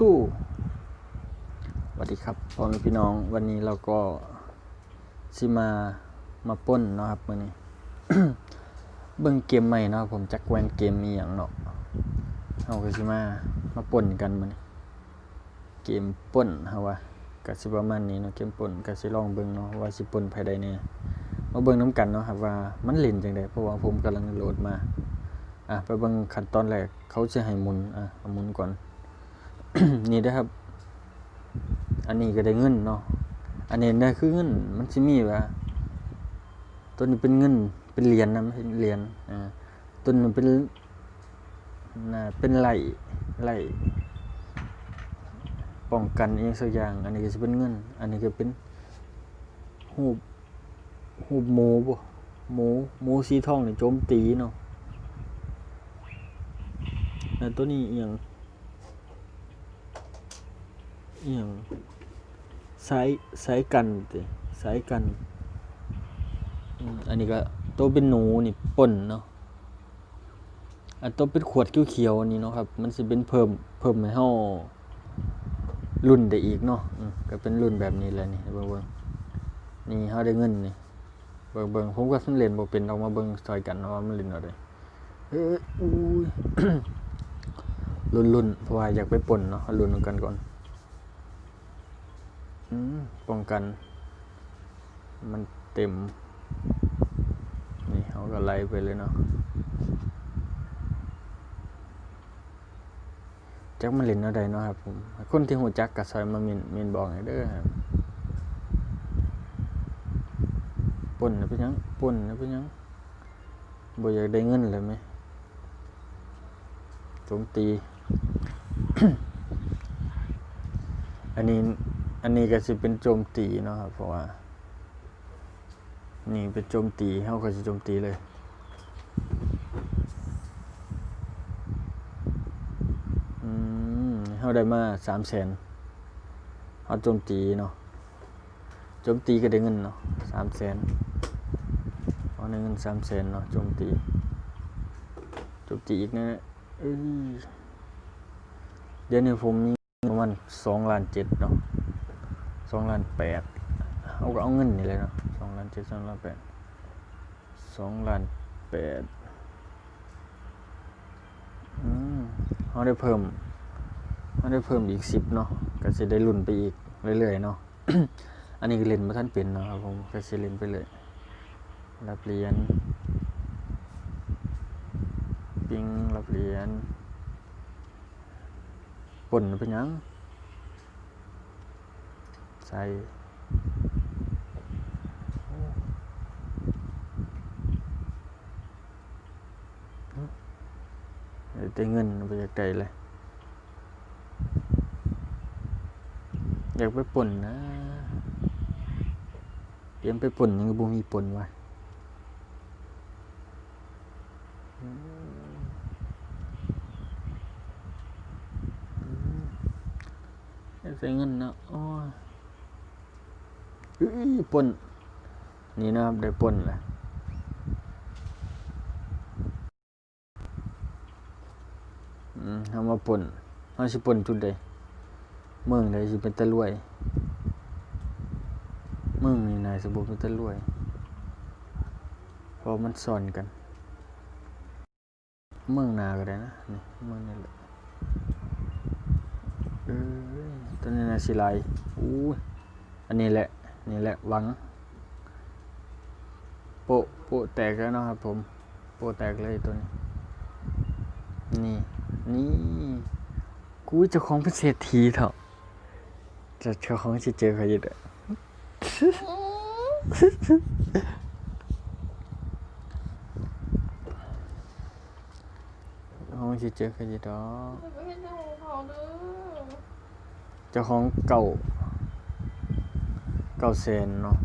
ตู้สวัสดีครับพ่อแม่พี่น้อง วันนี้เราก็สิมามาป่นเนาะครับมื้อนี้ เบิ่งเกมใหม่เนาะครับผมจักแวนเกมมีหยังเนาะเฮาก็สิมามาป่นกันมื้อนี้เกมป่นเฮาว่าก็สิประมาณนี้เนาะเกมป่นก็สิลองเบิ่งเนาะว่าสิป่นไผได้แน่มาเบิ่งนํกันเนาะครับว่ามันเล่นจังไดเพราะว่าผมกำลังโหลดมาอะไปเบิ่งขั้นตอนแรกเขาจะให้หมุนอะหมุนก่อน นี่เด้ครับ อันนี้ก็ได้เงินเนาะ อันนี้ได้คือเงิน มันสิมีว่า ตัวนี้เป็นเงิน เป็นเหรียญนะไม่ใช่เหรียญอ่าตัวนี้เป็นน่ะเป็นไหลไหลป้องกันอีกสักอย่าง อันนี้ก็จะเป็นเงิน อันนี้ก็เป็นหูหูปหมูบ่หมูหมูสีทองนี่โจมตีเนาะแล้วตัวนี้เอียง เอียงสายสายกันติสายกันอืมอันนี้ก็ตัวเป็นหนูนี่ป่นเนาะอันตัวเป็นขวดเขียวๆอันนี้เนาะครับ มันสิเป็นเพิ่มเพิ่มให้เฮารุ่นได้อีกเนาะอืมก็เป็นรุ่นแบบนี้แหละนี่เบิ่งเบิ่งนี่เฮาได้เงินนี่เบิ่งเบิ่งผมก็เล่นบ่เป็นเอามาเบิ่งซอยกันเนาะว่ามันเล่นเอาได้เอ้ยอุ้ยรุ่นรุ่นเพราะว่าอยากไปป่นเนาะรุ่นกันก่อน ป้องกัน มันเต็ม นี่เขาก็ไล่ไปเลยเนาะจักมันเล่นอะไรเนาะครับผมคนที่หูจักกับซอยมาเมนเมนบอกให้เด้อครับป่นนะเป็นหยังป่นนะเป็นหยังบ่อยากได้เงินเลยไหมโจมตี อันนี้ อันนี้ก็สิเป็นโจมตีเนาะครับเพราะว่า นี่เป็นโจมตีเฮาก็สิโจมตีเลยอืมเฮาได้มา300,000เฮาโจมตีเนาะโจมตีก็ได้เงินเนาะ300,000เอาได้เงิน300,000เนาะโจมตีโจมตีอีกนะเอ้ยเดี๋ยวนี้ผมมีประมาณสองล้านเจ็ดเนาะ องล้านแปดเอาก็เอาเงินนี่เลยเนาะสองล้านเจ็ดสองล้านแปดสองล้านแปดอืมเขาได้เพิ่มเขาได้เพิ่มอีกสิบเนาะก็จะได้ลุ่นไปอีกเรื่อยๆเนาะอันนี้ก็เล่นมาท่านเป็นเนาะครับผมก็จะเล่นไปเลยรับเรียญปิงรับเรียญป่นเป็นยัง ส่เดี๋ยวได้เงินไปจากใจเลย อยากไปป่นนะเตรียมไปป่นยังบ่มีป่นว้อืมใส่เงินนะโอ้ ปนนี่นะครับได้ปนแหละอืมาปนเอาสิปนจุดใดเมืองใดสิเป็นตะลวยเมืองนี่นายสมบูรณ์เป็นตะลวยเพราะมันซ่อนกัน เมืองนาก็ได้นะนี่เมืองนี่แหละเอ้ยตัวนี้นะสิไลอู้อันนี้แหละ นี่แหละหวัง โปะโปะแตกแล้วเนาะครับผม โปะแตกเลยตัวนี้ นี่ นี่ กูเจ้าของเป็นเศรษฐีเถอะจะเจ้าของจะเจอใครอยู่เด้อเจ้าของจะเจอใครอยู่ดอกไม่เห็นเจ้าของเขาเด้อ เจ้าของเก่าเก่าแสนเนาะ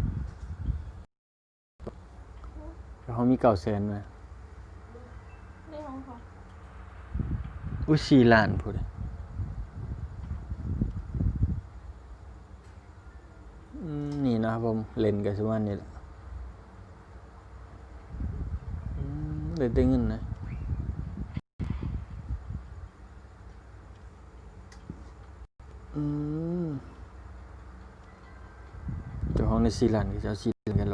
เจ้าของมีเก่าแสนไหมในของเขาอุ้ยสี่ล้านพูดเลยอืมนี่นะครับผมเล่นกับชาวบ้านนี่แหละอืมเล่นได้เงินนะอืม เจ้าของในซีแลนด์ก็จะเอาซีแลนด์กันแ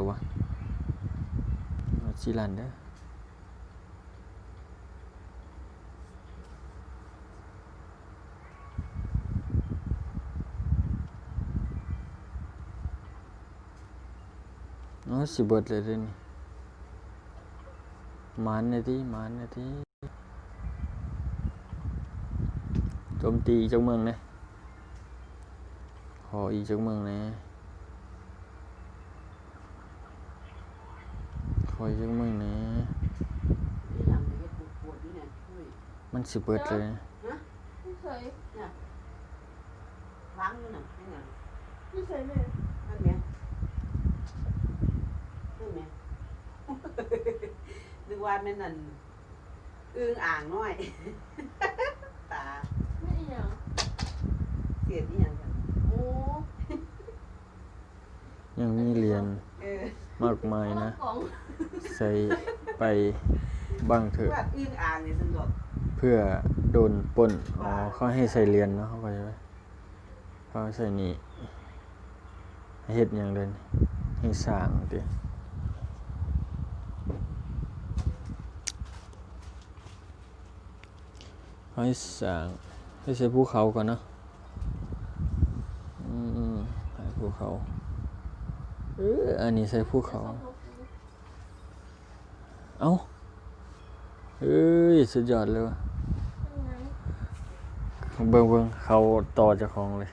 ล้ววะเอาซีแลนด์เด้อเอ๋อสิเบิดเลยเด้อนี่หมานเนี่ยที่มานเนี่ยที่โจมตีอีกจักเมืองเนี่ยขออีกจักเมืองเนี่ยขออีกจักเมืองเนี่ยนี่หลังไปเฮ็ดปวดๆนี่เนี่ยอุ้ยมันสิเบิดเลยไม่เคยล้างอยู่น่ะนี่น่ะไม่เคยเลยนั่นแหละนั่นแหละนึกว่าแม่นนั่นอึ้งอ่างน้อย ตาไม่อีหยังเสียดนี่ยังกันโอ้ยังมีเหรียญเออ มากมายนะ ของใส่ไปบ้างเถอะว่าอึ้งอ่างนี่สนุกเพื่อโดนปล้นอ๋อเขาให้ใส่เหรียญเนาะเขาก็จะไว้เขาใส่นี่ให้เฮ็ดอย่างเดินให้สร้างติเขาให้สร้างให้ใส่ภูเขาก่อนเนาะอืมๆใส่ภูเขา เอออันนี้ใส่ภูเขา เอ้าเอ้ย สุดยอดเลยว่ะเบิ่งเบิ่งเขาต่อจากของเลย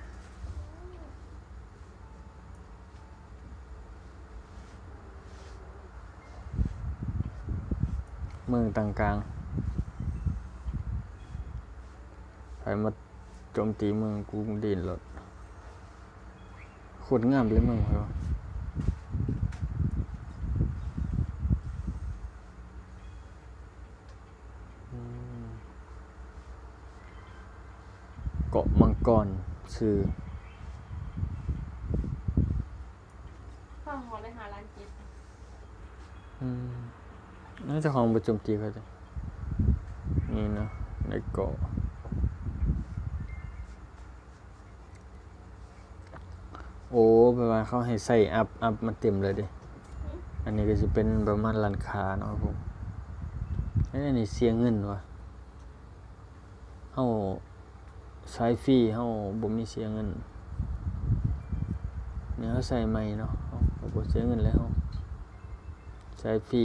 เมืองต่างกลางไปมาโจมตีเมืองกรุงดินรถโคตรงามเลยเมืองเขาอืม เกาะมังกรชื่อข้าวหอในหาร้านกินอืมน่าจะของประจมตีเขาจะนี่เนอะในเกาะ โอ้แปลว่าเขาให้ใส่อัพอัพมันเต็มเลยดิ อันนี้ก็จะเป็นประมาณร้านค้าเนาะครับผมเอ้ยอันนี้เสียเงินวะเฮาใช้ฟรีเฮาบ่มีเสียเงินเนี่ยเขาใส่ใหม่เนาะเฮาก็บ่เสียเงินแล้วเฮาใช้ฟรี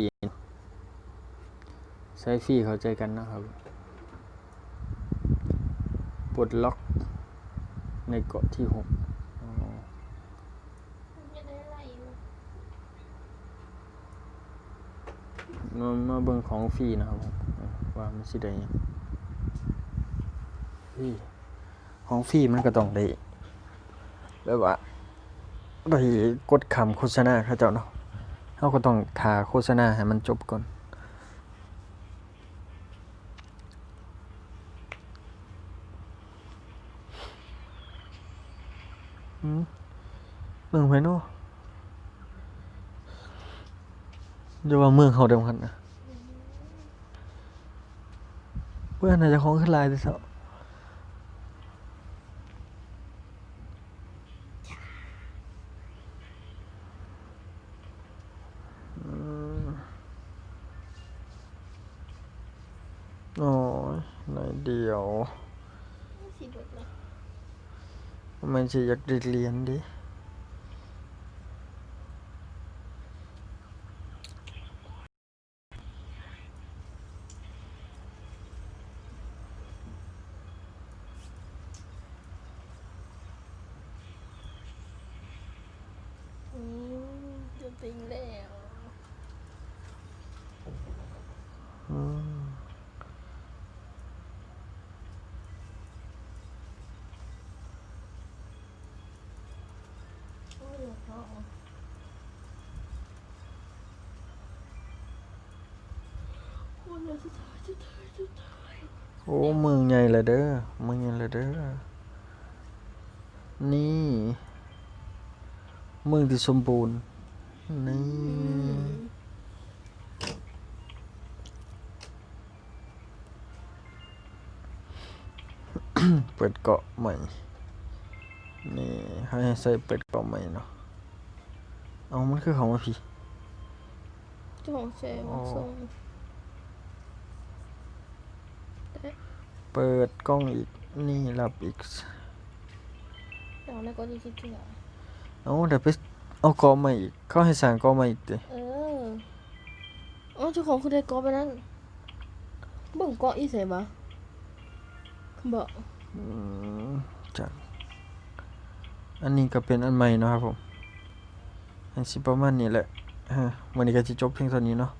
ใช้ฟรีเข้าใจกันนะครับปลดล็อกในเกาะที่หกอ๋อ ไม่ได้อะไรอยู่ มามาเบิ่งของฟรีนะครับผมว่ามันสิได้ยังของฟรีมันก็ต้องได้แบบว่าได้กดคำโฆษณาเขาเจ้าเนาะเขาก็ต้องทาโฆษณาให้มันจบก่อนอืมเมืองไผเนาะเดี๋ยวว่าเมืองเขาเดิมกันนะเพื่อนอาจจะของขึ้นลายแต่เสาอืมโอ้ยหน่อยเดียวไม่สิดุดเลยมันจะอยากได้เรียนดิ อืมจะติงแล้ว อืม โโอ้ยสุดท้ายสุดท้ายสุดท้ายโอ้เมืองใหญ่เลยเด้อเมืองใหญ่เลยเด้อนี่เมืองที่สมบูรณ์นี่เปิดเกาะใหม่นี่ให้ใส่เป็ดเกล่องใหม่เนาะ เอามันคือของมาพี่เจ้าของแชร์มาส่งเปิดกล้องอีก นี่รับอีกเดี๋ยวในก็ดีคิดถึงอะเอาเดี๋ยวไปเอากล่องใหม่อีก เขาให้สั่งกล่องใหม่อีกเด้เอออ๋อเจ้าของคือได้กอไปนั่นเบิ่งเกาะอีเสบ่บอกอืมจักอันนี้ก็เป็นอันใหม่เนาะครับผม อันสิประมาณนี้แหละวันนี้ก็จะจบเพียงเท่านี้เนาะ